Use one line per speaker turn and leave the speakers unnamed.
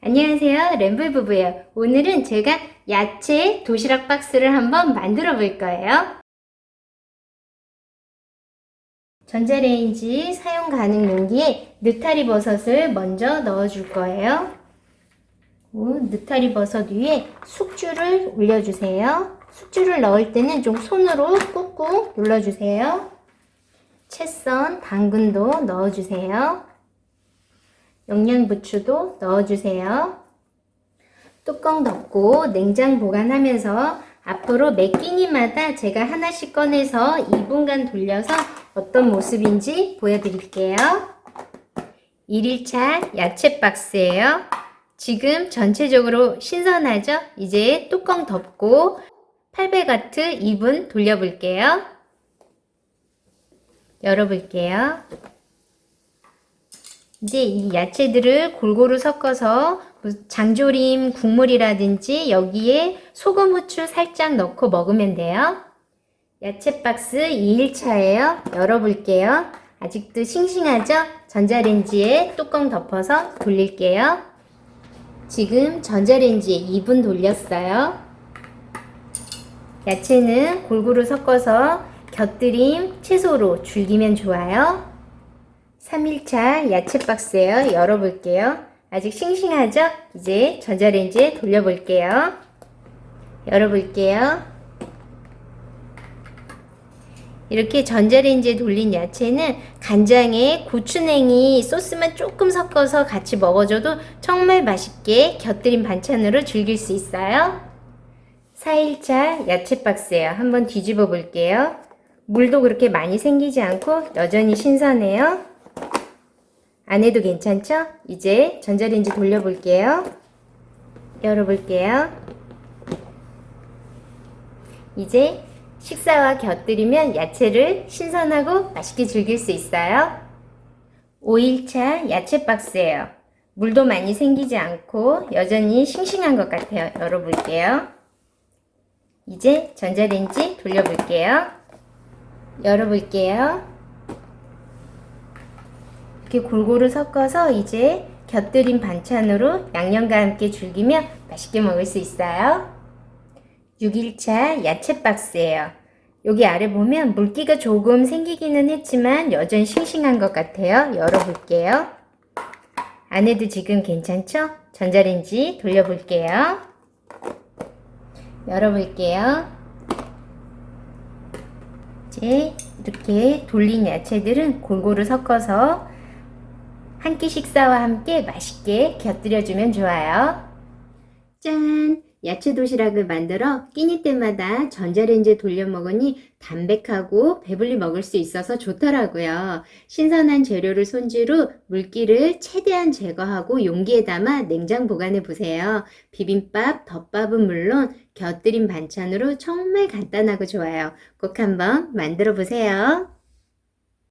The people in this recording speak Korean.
안녕하세요. 램블 부부예요. 오늘은 제가 야채 도시락 박스를 한번 만들어 볼 거예요. 전자레인지 사용 가능 용기에 느타리 버섯을 먼저 넣어 줄 거예요. 오, 느타리 버섯 위에 숙주를 올려주세요. 숙주를 넣을 때는 좀 손으로 꾹꾹 눌러주세요. 채썬 당근도 넣어주세요. 영양부추도 넣어주세요. 뚜껑 덮고 냉장 보관하면서 앞으로 매 끼니마다 제가 하나씩 꺼내서 2분간 돌려서 어떤 모습인지 보여드릴게요. 1일차 야채 박스예요. 지금 전체적으로 신선하죠? 이제 뚜껑 덮고 800와트 2분 돌려볼게요. 열어볼게요. 이제 이 야채들을 골고루 섞어서 뭐 장조림 국물이라든지 여기에 소금 후추 살짝 넣고 먹으면 돼요. 야채 박스 2일차예요. 열어볼게요. 아직도 싱싱하죠? 전자레인지에 뚜껑 덮어서 돌릴게요. 지금 전자레인지에 2분 돌렸어요. 야채는 골고루 섞어서 곁들임 채소로 줄기면 좋아요. 3일차 야채 박스예요. 열어볼게요. 아직 싱싱하죠? 이제 전자레인지에 돌려볼게요. 열어볼게요. 이렇게 전자레인지에 돌린 야채는 간장에 고추냉이 소스만 조금 섞어서 같이 먹어줘도 정말 맛있게 곁들임 반찬으로 즐길 수 있어요. 4일차 야채 박스예요. 한번 뒤집어 볼게요. 물도 그렇게 많이 생기지 않고 여전히 신선해요. 안에도 괜찮죠? 이제 전자레인지 돌려볼게요. 열어볼게요. 이제 식사와 곁들이면 야채를 신선하고 맛있게 즐길 수 있어요. 5일차 야채 박스예요. 물도 많이 생기지 않고 여전히 싱싱한 것 같아요. 열어볼게요. 이제 전자레인지 돌려볼게요. 열어볼게요. 이렇게 골고루 섞어서 이제 곁들인 반찬으로 양념과 함께 즐기며 맛있게 먹을 수 있어요. 6일차 야채 박스예요. 여기 아래 보면 물기가 조금 생기기는 했지만 여전히 싱싱한 것 같아요. 열어볼게요. 안에도 지금 괜찮죠? 전자레인지 돌려볼게요. 열어볼게요. 이제 이렇게 돌린 야채들은 골고루 섞어서 한 끼 식사와 함께 맛있게 곁들여주면 좋아요. 짠! 야채 도시락을 만들어 끼니 때마다 전자레인지에 돌려 먹으니 담백하고 배불리 먹을 수 있어서 좋더라고요. 신선한 재료를 손질 후 물기를 최대한 제거하고 용기에 담아 냉장 보관해 보세요. 비빔밥, 덮밥은 물론 곁들인 반찬으로 정말 간단하고 좋아요. 꼭 한번 만들어 보세요.